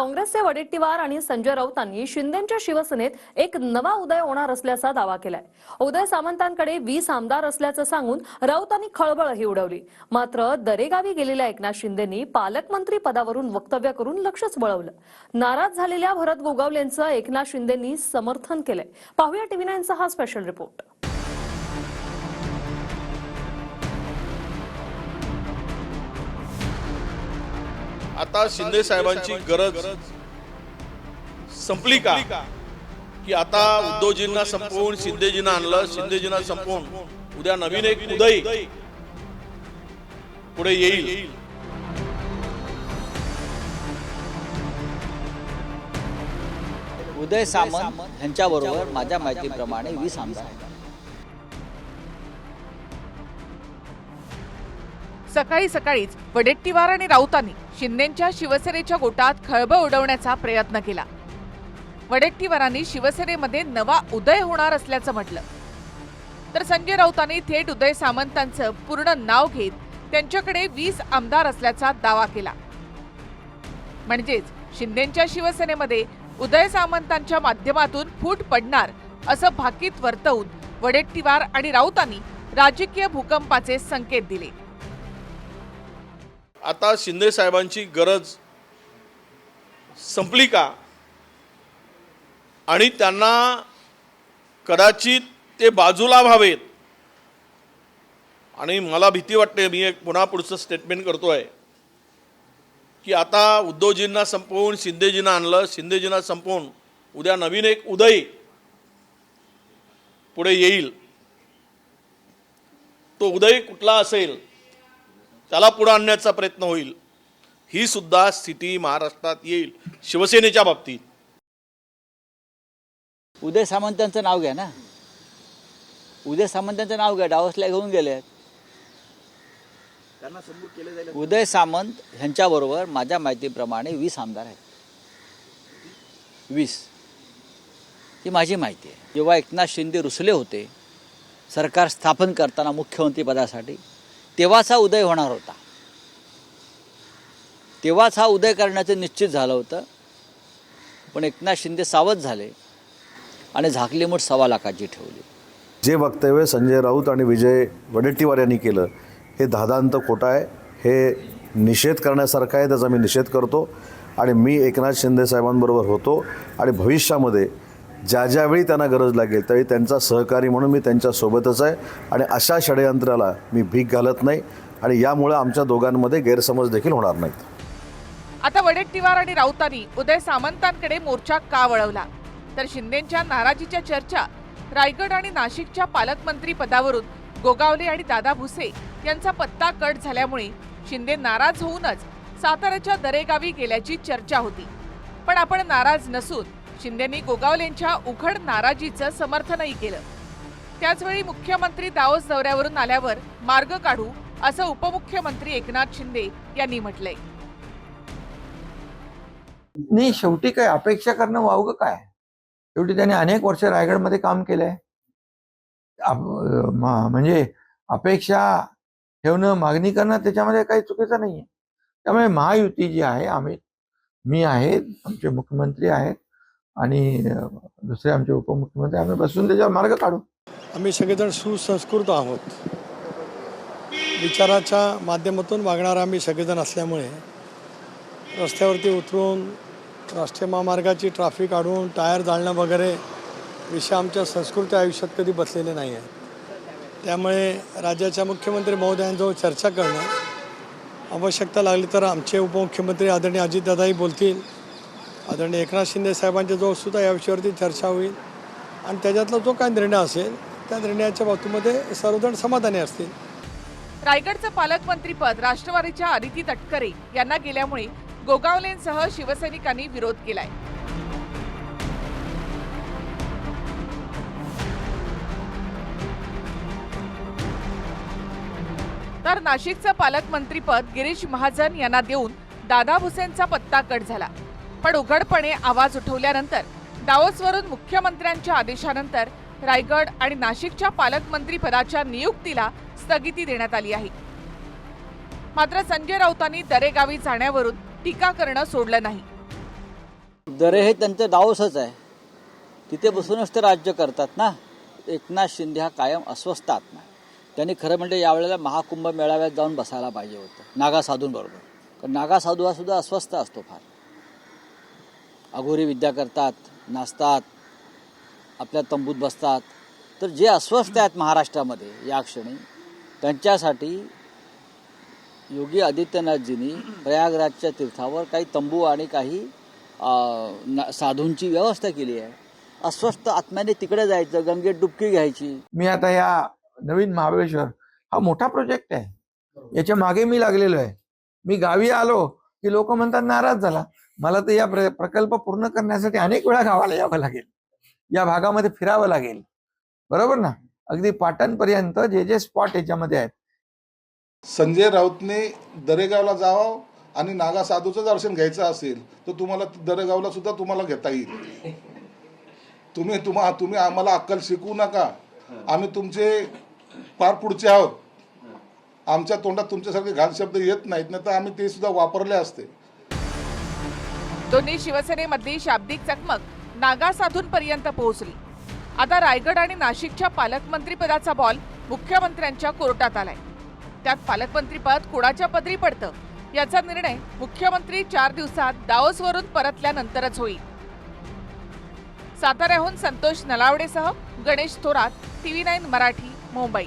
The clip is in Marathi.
काँग्रेसचे वडेट्टीवार आणि संजय राऊतांनी शिंदेच्या शिवसेनेत एक नवा उदय होणार असल्याचा दावा केलाय. उदय सामंतांकडे वीस आमदार असल्याचं सांगून राऊतांनी खळबळही उडवली. मात्र दरेगावी गेलेल्या एकनाथ शिंदेनी पालकमंत्री पदावरून वक्तव्य करून लक्षच वळवलं. नाराज झालेल्या भरत गोगावलेंचं एकनाथ शिंदेनी समर्थन केलंय. पाहूया टीव्ही नाईनचा हा स्पेशल रिपोर्ट आता शिंदे साहेबांची गरज संपली का? की? आता उद्धवजींना संपवून शिंदेजींना आणलं शिंदेजींना संपवून उद्या नवीन एक उदय. पुढे येईल. उदय सामंत यांच्याबरोबर माझ्या माहितीप्रमाणे वीस आमदार सकाळी सकाळीच वडेट्टीवार आणि राऊतांनी शिंदेच्या शिवसेनेच्या गोटात खळबळ उडवण्याचा प्रयत्न केला. वडेट्टीवारांनी शिवसेनेमध्ये नवा उदय होणार असल्याचं म्हटलं. तर संजय राऊतांनी थेट उदय सामंतांचं पूर्ण नाव घेत त्यांच्याकडे वीस आमदार असल्याचा दावा केला. म्हणजेच शिंदेच्या शिवसेनेमध्ये उदय सामंतांच्या माध्यमातून फूट पडणार असं भाकीत वर्तवून वडेट्टीवार आणि राऊतांनी राजकीय भूकंपाचे संकेत दिले. आता शिंदे साहेबांची गरज संपली का? आणि त्यांना कदाचित ते बाजूला व्हावेत. आणि मला भीती वाटते मी एक पुन्हा पुढचं स्टेटमेंट करतो आहे की आता उद्धवजींना संपवून शिंदेजींना आणलं शिंदेजींना संपवून उद्या नवीन एक उदय पुढे येईल. तो उदय कुठला असेल? त्याला पुढे आणण्याचा प्रयत्न होईल. ही सुद्धा स्थिती महाराष्ट्रात येईल शिवसेनेच्या बाबतीत. उदय सामंतांचं नाव घ्या ना. उदय सामंतांचं नाव घ्या डावसला घेऊन गेले. उदय सामंत यांच्याबरोबर माझ्या माहितीप्रमाणे वीस आमदार आहेत. वीस. ही माझी माहिती आहे. जेव्हा एकनाथ शिंदे रुसले होते सरकार स्थापन करताना मुख्यमंत्री पदासाठी तेव्हाच हा उदय होणार होता. तेव्हाच हा उदय करण्याचं निश्चित झालं होतं. पण एकनाथ शिंदे सावध झाले आणि झाकली मूठ सव्वा लाखाची ठेवली. जे वक्तव्य संजय राऊत आणि विजय वडेट्टीवार यांनी केलं हे दादांत खोटं आहे. हे निषेध करण्यासारखं आहे त्याचा मी निषेध करतो. आणि मी एकनाथ शिंदे साहेबांबरोबर होतो. आणि भविष्यामध्ये ज्या ज्यावेळी त्यांना गरज लागेल त्यावेळी त्यांचा सहकारी म्हणून मी त्यांच्यासोबतच आहे आणि अशा षडयंत्राला मी भीक घालत नाही आणि यामुळे आमच्या दोघांमध्ये गैरसमज देखील होणार नाहीत. आता वडेट्टीवार आणि राऊतांनी उदय सामंतांकडे मोर्चा का वळवला? तर शिंदेच्या नाराजीच्या चर्चा रायगड आणि नाशिकच्या पालकमंत्री पदावरून गोगावले आणि दादा भुसे यांचा पत्ता कट झाल्यामुळे शिंदे नाराज होऊनच साताऱ्याच्या दरेगावी गेल्याची चर्चा होती. पण आपण नाराज नसून शिंदेनी गोगावलेंच्या उघड नाराजीचं समर्थनही केलं. त्याचवेळी मुख्यमंत्री दावोस दौऱ्यावरून आल्यावर मार्ग काढू असं उपमुख्यमंत्री एकनाथ शिंदे यांनी म्हटलंय. नाही शेवटी काय अपेक्षा करणं वावगं काय? शेवटी त्याने अनेक वर्ष रायगडमध्ये काम केलंय. म- म्हणजे अपेक्षा ठेवणं मागणी करणं त्याच्यामध्ये काही चुकीचं नाहीये. त्यामुळे महायुती जी आहे आम्ही मी आहे आमचे मुख्यमंत्री आहेत आणि दुसरे आमचे उपमुख्यमंत्री आम्ही बसून त्याच्यावर मार्ग काढू. आम्ही सगळेजण सुसंस्कृत आहोत. विचाराच्या माध्यमातून वागणारा आम्ही सगळेजण असल्यामुळे रस्त्यावरती उतरून राष्ट्रीय महामार्गाची ट्रॅफिक अडवून टायर जाळणं वगैरे विषय आमच्या संस्कृती आयुष्यात कधी बसलेले नाही आहेत. त्यामुळे राज्याच्या मुख्यमंत्री महोदयांजवळ चर्चा करणं आवश्यकता लागली तर आमचे उपमुख्यमंत्री आदरणीय अजितदादाही बोलतील. आदरणीय एकनाथ शिंदे साहेबांच्या जवळ सुद्धा या विषयावरती चर्चा होईल आणि त्याच्यातला जो काय निर्णय असेल त्या निर्णयाच्या बाबतीमध्ये सर्वजण समाधानी असतील. रायगडचं पालकमंत्रीपद राष्ट्रवादीच्या आदिती तटकरे यांना गेल्यामुळे गोगावलेंसह शिवसैनिकांनी विरोध केलाय. तर नाशिकचं पालकमंत्रीपद गिरीश महाजन यांना देऊन दादा भुसेंचा पत्ता कट झाला. पण उघडपणे आवाज उठवल्यानंतर दावोसवरून मुख्यमंत्र्यांच्या आदेशानंतर रायगड आणि नाशिकच्या पालकमंत्री पदाच्या नियुक्तीला स्थगिती देण्यात आली आहे. मात्र संजय राऊतांनी दरेगावी जाण्यावरून टीका करणं सोडलं नाही. दरे हे त्यांचं डावसच आहे. तिथे बसूनच ते राज्य करतात ना. एकनाथ शिंदे हा कायम अस्वस्थ आत्मा त्यांनी खरं म्हणजे यावेळेला महाकुंभ मेळाव्यात जाऊन बसायला पाहिजे होतं. नागा साधूंबरोबर. कारण नागा साधू हा सुद्धा अस्वस्थ असतो फार. अघोरी विद्या करतात नाचतात आपल्या तंबूत बसतात. तर जे अस्वस्थ आहेत महाराष्ट्रामध्ये या क्षणी त्यांच्यासाठी योगी आदित्यनाथजींनी प्रयागराजच्या तीर्थावर काही तंबू आणि काही साधूंची व्यवस्था केली आहे. अस्वस्थ आत्म्याने तिकडे जायचं गंगेत डुबकी घ्यायची. मी आता या नवीन महाबळेश्वर हा मोठा प्रोजेक्ट आहे. याच्या मागे मी लागलेलो आहे. मी गावी आलो की लोक म्हणतात नाराज झाला. मला तर या प्रकल्प पूर्ण करण्यासाठी अनेक वेळा गावाला यावं लागेल. या भागामध्ये फिरावं लागेल. बरोबर ना? अगदी पाटणपर्यंत जे जे स्पॉट याच्यामध्ये आहेत. संजय राऊतने दरेगावला जावं आणि नागा साधूचं दर्शन घ्यायचं असेल तर तुम्हाला दरेगावला सुद्धा तुम्हाला घेता येईल. तुम्ही तुम्हा तुम्ही आम्हाला अक्कल शिकवू नका. आम्ही तुमचे फार पुढचे आहोत. आमच्या तोंडात तुमच्यासारखे घाल शब्द येत नाहीत नाही तर आम्ही ते सुद्धा वापरले असते. दोन्ही शिवसेनेमधली शाब्दिक चकमक नागा साधूंपर्यंत पोहोचली. आता रायगड आणि नाशिकच्या पालकमंत्रीपदाचा बॉल मुख्यमंत्र्यांच्या कोर्टात आलाय. त्यात पालकमंत्रीपद कोणाच्या पदरी पडतं याचा निर्णय मुख्यमंत्री चार दिवसात दाओसवरून परतल्यानंतरच होईल. साताऱ्याहून संतोष नलावडेसह गणेश थोरात टीव्ही नाईन मराठी मुंबई.